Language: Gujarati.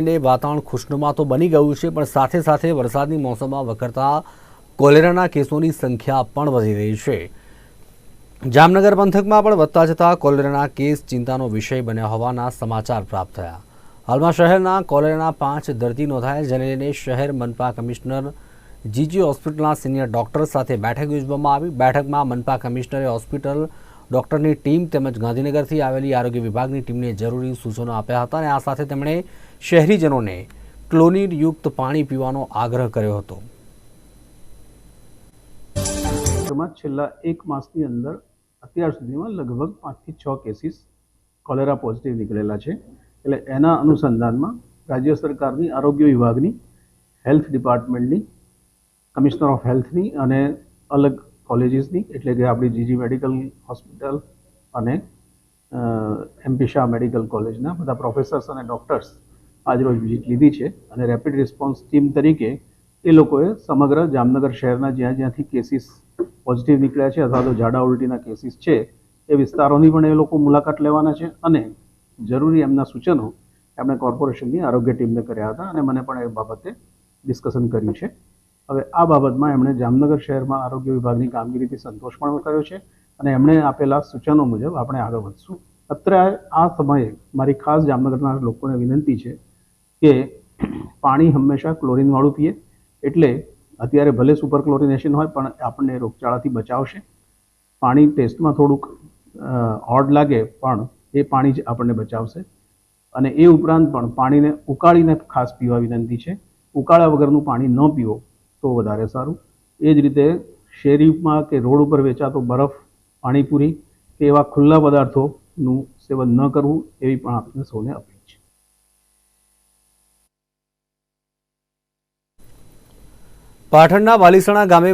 વાતાવરણ ખુશનુમા તો બની ગયું છે, પણ સાથે સાથે વરસાદની મોસમમાં વકરતા કોલેરાના કેસોની સંખ્યા પણ વધી રહી છે. જામનગર પંથકમાં પણ વધતા જતા કોલેરાના કેસ ચિંતાનો વિષય બન્યા હોવાના સમાચાર પ્રાપ્ત થયા. હાલમાં શહેરના કોલેરાના પાંચ દર્દી નોંધાયા, જેને લઈને શહેર મનપા કમિશનર જીજી હોસ્પિટલના સિનિયર ડોક્ટર સાથે બેઠક યોજવામાં આવી. બેઠકમાં મનપા કમિશનરે હોસ્પિટલ ડોક્ટરની ટીમ તેમજ ગાંધીનગરથી આવેલી આરોગ્ય વિભાગની ટીમને જરૂરી સૂચનો આપ્યા હતા અને આ સાથે તેમણે શહેરીજનોને ક્લોરીનયુક્ત પાણી પીવાનો આગ્રહ કર્યો હતો. છેલ્લા એક માસની અંદર અત્યાર સુધીમાં લગભગ પાંચથી છ કેસીસ કોલેરા પોઝિટિવ નીકળેલા છે. એટલે એના અનુસંધાનમાં રાજ્ય સરકારની આરોગ્ય વિભાગની હેલ્થ ડિપાર્ટમેન્ટની, કમિશનર ઓફ હેલ્થની અને અલગ કોલેજીસની એટલે કે આપણી જીજી મેડિકલ હોસ્પિટલ અને એમપી શાહ મેડિકલ કોલેજના બધા પ્રોફેસર્સ અને ડૉક્ટર્સ આજરોજ વિઝિટ લીધી છે અને રેપિડ રિસ્પોન્સ ટીમ તરીકે એ લોકોએ સમગ્ર જામનગર શહેરના જ્યાં જ્યાંથી કેસીસ પોઝિટિવ નીકળ્યા છે, અથવા તો ઝાડા ઉલટીના કેસીસ છે, એ વિસ્તારોની પણ એ લોકો મુલાકાત લેવાના છે અને જરૂરી એમના સૂચનો એમણે કોર્પોરેશનની આરોગ્ય ટીમને કર્યા હતા અને મને પણ એ બાબતે ડિસ્કશન કર્યું છે. હવે આ બાબતમાં એમણે જામનગર શહેરમાં આરોગ્ય વિભાગની કામગીરીથી સંતોષ પણ કર્યો છે અને એમણે આપેલા સૂચનો મુજબ આપણે આગળ વધશું. અત્યારે આ સમયે મારી ખાસ જામનગરના લોકોને વિનંતી છે કે પાણી હંમેશા ક્લોરીનવાળું પીએ, એટલે અત્યારે ભલે સુપર ક્લોરિનેશન હોય, પણ આપણને રોગચાળાથી બચાવશે. પાણી ટેસ્ટમાં થોડુંક ઓડ લાગે, પણ એ પાણી જ આપણને બચાવશે. અને એ ઉપરાંત પણ પાણીને ઉકાળીને ખાસ પીવા વિનંતી છે. ઉકાળા વગરનું પાણી ન પીવો. તો વધારે સારું. એ જ રીતે શેરીમાં કે રોડ ઉપર વેચાતો બરફ, પાણીપુરી કે એવા ખુલ્લા પદાર્થોનું સેવન ન કરવું એવી પણ આપણે સૌને અપીલ છે. પાટણના વાલીસણા ગામે